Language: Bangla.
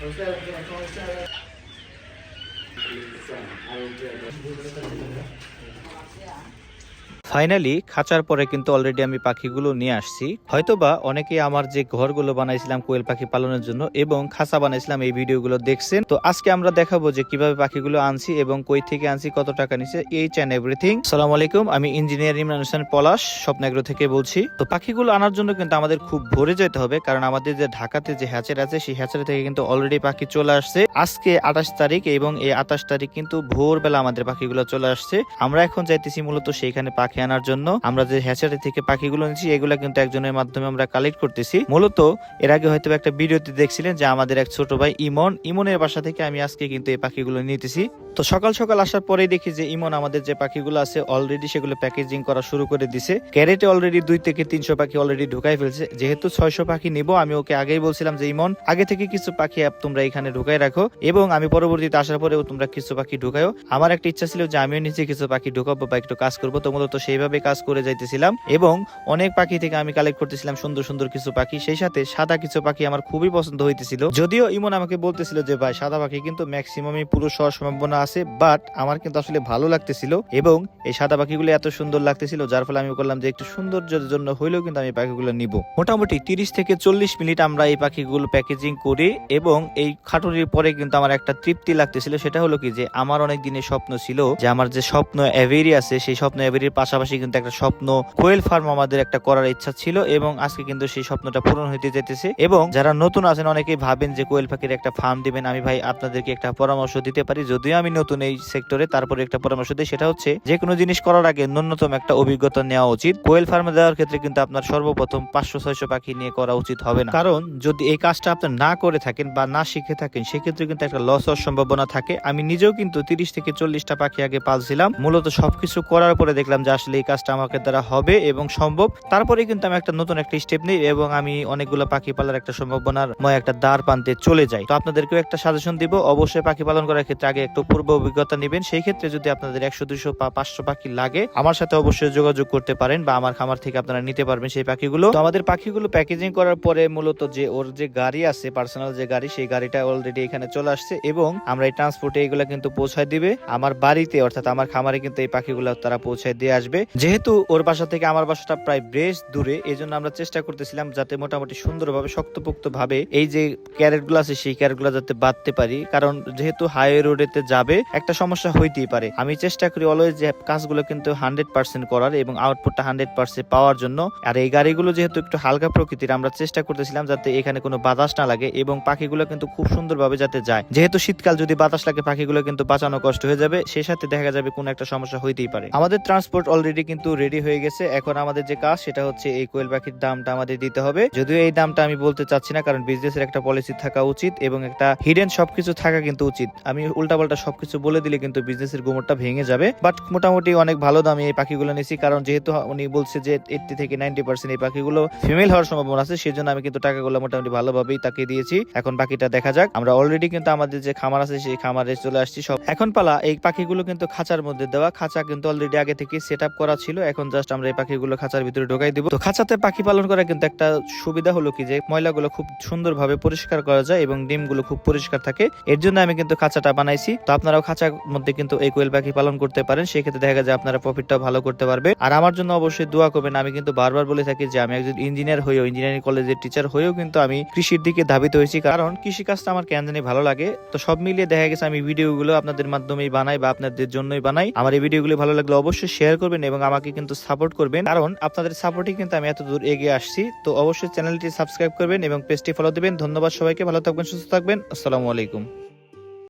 നമസ്കാരം ফাইনালি খাঁচার পরে কিন্তু অলরেডি আমি পাখিগুলো নিয়ে আসছি। হয়তোবা অনেকে আমার যে ঘরগুলো বানাইছিলাম কোয়েল পাখি পালনের জন্য এবং খাঁচা বানাইছিলাম এই ভিডিওগুলো দেখছেন। তো আজকে আমরা দেখাবো যে কীভাবে পাখিগুলো আনছি এবং কই থেকে আনছি, কত টাকা নিছে এইচ অ্যান্ড এভরিথিং সালাম আলাইকুম, আমি ইঞ্জিনিয়ার ইমরান হোসেন পলাশ স্বপ্নাগ্র থেকে বলছি। তো পাখিগুলো আনার জন্য কিন্তু আমাদের খুব ভোরে যেতে হবে, কারণ আমাদের যে ঢাকাতে যে হ্যাচের আছে, সেই হ্যাচের থেকে কিন্তু অলরেডি পাখি চলে আসছে। আজকে আঠাশ তারিখ এবং এই আঠাশ তারিখ কিন্তু ভোরবেলা আমাদের পাখিগুলো চলে আসছে। আমরা এখন যাইতেছি মূলত সেইখানে পাখি আনার জন্য আমরা যে হ্যাচারি থেকে পাখিগুলো নিচ্ছি এগুলো কিন্তু একজনের মাধ্যমে আমরা কালেক্ট করতেছি। মূলত এর আগে হয়তো একটা ভিডিওতে দেখছিলেন যে আমাদের এক ছোট ভাই ইমন, ইমনের বাসা থেকে আমি আজকে কিন্তু এই পাখিগুলো নিতেছি। তো সকাল সকাল আসার পরেই দেখি যে ইমন আমাদের যে পাখিগুলো আছে অলরেডি সেগুলো প্যাকেজিং করা শুরু করে দিছে। ক্যারেটে অলরেডি দুই থেকে তিনশো পাখি অলরেডি ঢুকাই ফেলছে। যেহেতু ছয়শো পাখি নিব, আমি ওকে আগেই বলছিলাম যে, ইমন, আগে থেকে কিছু পাখি তোমরা এখানে ঢুকাই রাখো এবং আমি পরবর্তীতে আসার পরেও তোমরা কিছু পাখি ঢুকায়ও আমার একটা ইচ্ছা ছিল যে আমিও নিজে কিছু পাখি ঢুকাবো বা একটু কাজ করব। তো মূলত সেইভাবে কাজ করে যাইতেছিলাম এবং অনেক পাখি থেকে আমি কালেক্ট করতেছিলাম সুন্দর সুন্দর কিছু পাখি। সেই সাথে সাদা কিছু পাখি আমার খুবই পছন্দ হইতেছিল। যদিও ইমন আমাকে বলতেছিল যে, ভাই, সাদা পাখি কিন্তু ম্যাক্সিমামই পুরো হওয়ার সম্ভাবনা আছে বাট আমার কিন্তু আসলে ভালো লাগতেছিল এবং এই সাদা পাখিগুলো এত সুন্দর লাগতেছিল, যার ফলে আমি করলাম যে, একটু সৌন্দর্যের জন্য হইলেও কিন্তু আমি পাখিগুলো নিব। মোটামুটি তিরিশ থেকে চল্লিশ মিনিট আমরা এই পাখিগুলো প্যাকেজিং করি এবং এই খাটুনির পরে কিন্তু আমার একটা তৃপ্তি লাগতেছিল। সেটা হলো কি যে, আমার অনেক দিনের স্বপ্ন ছিল যে, আমার যে স্বপ্ন অ্যাভেরি আছে, সেই স্বপ্ন অ্যাভেরির পাশাপাশি কিন্তু একটা স্বপ্ন কোয়েল ফার্ম আমাদের একটা করার ইচ্ছা ছিল এবং আজকে কিন্তু সেই স্বপ্নটা পূরণ হইতে যেতেছে এবং যারা নতুন আছেন, অনেকেই ভাবেন যে কোয়েল পাখির একটা ফার্ম দিবেন। আমি ভাই আপনাদেরকে একটা পরামর্শ দিতে পারি। যদিও আমি নতুন এই সেক্টরে তারপরে একটা পরামর্শ দিই, সেটা হচ্ছে যে কোনো জিনিস করার আগে ন্যূনতম একটা অভিজ্ঞতা নেওয়া উচিত। কোয়েল ফার্মে দেওয়ার ক্ষেত্রে কিন্তু আপনার সর্বপ্রথম পাঁচশো, ছয়শো পাখি নিয়ে করা উচিত হবে না। কারণ যদি এই কাজটা আপনার না করে থাকেন বা না শিখে থাকেন, সেক্ষেত্রে কিন্তু একটা লস হওয়ার সম্ভাবনা থাকে। আমি নিজেও কিন্তু তিরিশ থেকে চল্লিশটা পাখি আগে পালছিলাম। মূলত সবকিছু করার পরে দেখলাম যে আসলে এই কাজটা আমাকে দ্বারা হবে এবং সম্ভব। তারপরে কিন্তু আমি একটা নতুন একটা স্টেপ নিই এবং আমি অনেকগুলো পাখি পালার একটা সম্ভাবনার ময় একটা দ্বার প্রান্তে চলে যাই। তো আপনাদেরকেও একটা সাজেশন দিব, অবশ্যই পাখি পালন করার ক্ষেত্রে আগে একটু পূর্ব অভিজ্ঞতা নেবেন। সেই ক্ষেত্রে যদি আপনাদের একশো, দুশো বা পাঁচশো পাখি লাগে, আমার সাথে অবশ্যই যোগাযোগ করতে পারেন বা আমার খামার থেকে আপনারা নিতে পারবেন সেই পাখিগুলো। তো আমাদের পাখিগুলো প্যাকেজিং করার পরে মূলত যে ওর যে গাড়ি আছে পার্সোনাল যে গাড়ি, সেই গাড়িটা অলরেডি এখানে চলে আসছে এবং আমরা এই ট্রান্সপোর্টে এগুলো কিন্তু পৌঁছায় দিবে। আমার বাড়িতে অর্থাৎ আমার খামারে কিন্তু এই পাখিগুলো তারা পৌঁছায় দিয়ে আসবে। যেহেতু ওর বাসা থেকে আমার বাসাটা প্রায় বেশ দূরে এই জন্য আমরা চেষ্টা করতেছিলাম যাতে মোটামুটি সুন্দরভাবে শক্তপোক্ত ভাবে এই যে ক্যারেটগুলো আছে, সেই ক্যারেটগুলো যাতে বাঁধতে পারি। কারণ যেহেতু হাইওয়ে রোডেতে যাবে, একটা সমস্যা হইতেই পারে। আমি চেষ্টা করি অলওয়েজ যে কাজগুলো কিন্তু হান্ড্রেড পার্সেন্ট করার এবং আউটপুটটা হান্ড্রেড পার্সেন্ট পাওয়ার জন্য। আর এই গাড়িগুলো যেহেতু একটু হালকা প্রকৃতির, আমরা চেষ্টা করতেছিলাম যাতে এখানে কোনো বাতাস না লাগে এবং পাখিগুলো কিন্তু খুব সুন্দরভাবে যাতে যায়। যেহেতু শীতকাল, যদি বাতাস লাগে, পাখিগুলো কিন্তু বাঁচানো কষ্ট হয়ে যাবে। সেই সাথে দেখা যাবে কোনো একটা সমস্যা হইতেই পারে। আমাদের ট্রান্সপোর্ট অলরেডি কিন্তু রেডি হয়ে গেছে। এখন আমাদের যে কাজ, সেটা হচ্ছে এই কোয়েল পাখির দামটা আমাদের দিতে হবে। যদিও এই দামটা আমি বলতে চাচ্ছি না, কারণ বিজনেসের একটা পলিসি থাকা উচিত এবং একটা হিডেন সবকিছু থাকা কিন্তু উচিত। আমি উল্টাপাল্টা সবকিছু বলে দিলে কিন্তু বিজনেসের গোমরটা ভেঙে যাবে। বাট মোটামুটি অনেক ভালো দামে এই পাখিগুলো নিয়েছি কারণ যেহেতু উনি বলছে যে এইটি থেকে নাইনটি পার্সেন্ট এই পাখিগুলো ফিমেল হওয়ার সম্ভাবনা আছে সেই জন্য আমি কিন্তু টাকাগুলো মোটামুটি ভালোভাবেই তাকে দিয়েছি। এখন বাকিটা দেখা যাক। আমরা অলরেডি কিন্তু আমাদের যে খামার আছে, সেই খামারে চলে আসছি সব। এখন পালা, এই পাখিগুলো কিন্তু খাঁচার মধ্যে দেওয়া। খাঁচা কিন্তু অলরেডি আগে থেকে সেট আপ করা ছিল, এখন জাস্ট আমরা এই পাখিগুলো খাঁচার ভিতরে ঢোকাই দিব। তো খাঁচাতে পাখি পালন করা কিন্তু একটা সুবিধা হলো কি যে, ময়লাগুলো খুব সুন্দরভাবে পরিষ্কার করা যায় এবং ডিমগুলো খুব পরিষ্কার থাকে। এর জন্য আমি কিন্তু খাঁচাটা বানাইছি। তো আপনারাও খাঁচার মধ্যে কিন্তু এই কোয়েল পাখি পালন করতে পারেন, সেক্ষেত্রে দেখা যায় আপনারা প্রফিটটাও ভালো করতে পারবে। আর আমার জন্য অবশ্যই দোয়া করবেন, আমি কিন্তু বারবার বলে থাকি যে, আমি একজন ইঞ্জিনিয়ার হয়েও ইঞ্জিনিয়ারিং কলেজের টিচার হয়েও কিন্তু আমি কৃষির দিকে ধাবিত হয়েছি। কারণ কৃষি কাজটা আমার কেন জানি ভালো লাগে। তো সব মিলিয়ে দেখা গেছে আমি ভিডিওগুলো আপনাদের মাধ্যমেই বানাই বা আপনাদের জন্যই বানাই। আমার এই ভিডিওগুলো ভালো লাগলে অবশ্যই শেয়ার করবেন এবং আমাকে কিন্তু সাপোর্ট করবেন। কারণ আপনাদের সাপোর্টই কিন্তু আমি এত দূর এগিয়ে আসছি। তো অবশ্যই চ্যানেলটি সাবস্ক্রাইব করবেন এবং পেজটি ফলো দেবেন। ধন্যবাদ সবাইকে। ভালো থাকবেন, সুস্থ থাকবেন। আসসালামু আলাইকুম।